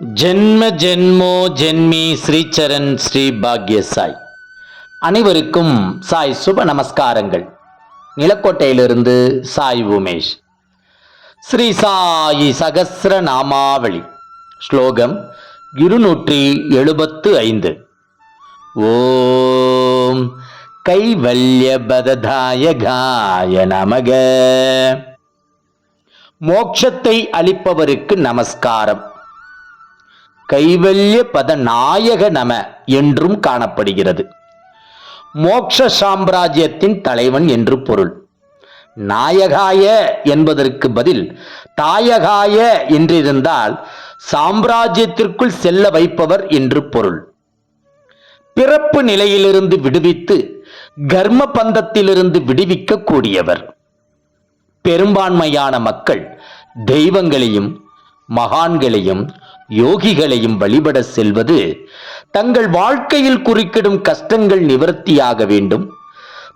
ஜென்ம ஜென்மோ ஜென்மி ஸ்ரீச்சரன் ஸ்ரீ பாக்ய சாய் அனைவருக்கும் சாய் சுப நமஸ்காரங்கள். நிலக்கோட்டையிலிருந்து சாய் உமேஷ். ஸ்ரீ சாயி சகசிர நாமாவளி. ஸ்லோகம் இருநூற்றி எழுபத்து ஐந்து. ஓம் கைவல்யபததாய காய நமக. மோட்சத்தை அளிப்பவருக்கு நமஸ்காரம். கைவல்ய பத நாயக நம என்றும் காணப்படுகிறது. மோக்ஷ சாம்ராஜ்யத்தின் தலைவன் என்று பொருள். நாயகாய என்பதற்கு பதில் தாயகாய என்றிருந்தால் சாம்ராஜ்யத்திற்குள் செல்ல வைப்பவர் என்று பொருள். பிறப்பு நிலையிலிருந்து விடுவித்து கர்ம பந்தத்திலிருந்து விடுவிக்க கூடியவர் பெரும்பான்மையான மக்கள் தெய்வங்களையும் மகான்களையும் யோகிகளையும் வழிபட செல்வது தங்கள் வாழ்க்கையில் குறுக்கிடும் கஷ்டங்கள் நிவர்த்தியாக வேண்டும்.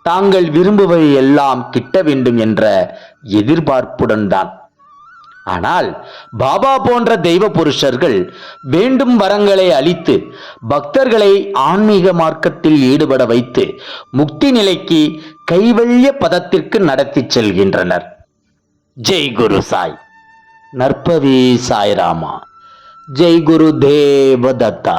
தாங்கள் விரும்புவை எல்லாம் கிட்ட வேண்டும் என்ற எதிர்பார்ப்புடன் தான். ஆனால் பாபா போன்ற தெய்வ புருஷர்கள் வேண்டும் வரங்களை அளித்து பக்தர்களை ஆன்மீக மார்க்கத்தில் ஈடுபட வைத்து முக்தி நிலைக்கு கைவல்ய பதத்திற்கு நடத்திச் செல்கின்றனர். ஜெய் குரு சாய். நற்பவி சாய்ராமா. ஜெய் குரு தேவதத்தா